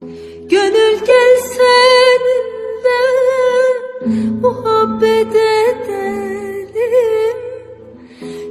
Gönül gel seninle muhabbet edelim.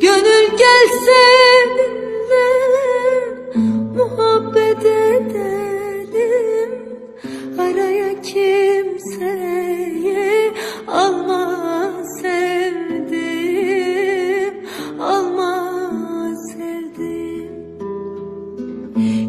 Gönül gel seninle muhabbet edelim. Araya kimseye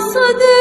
sadır.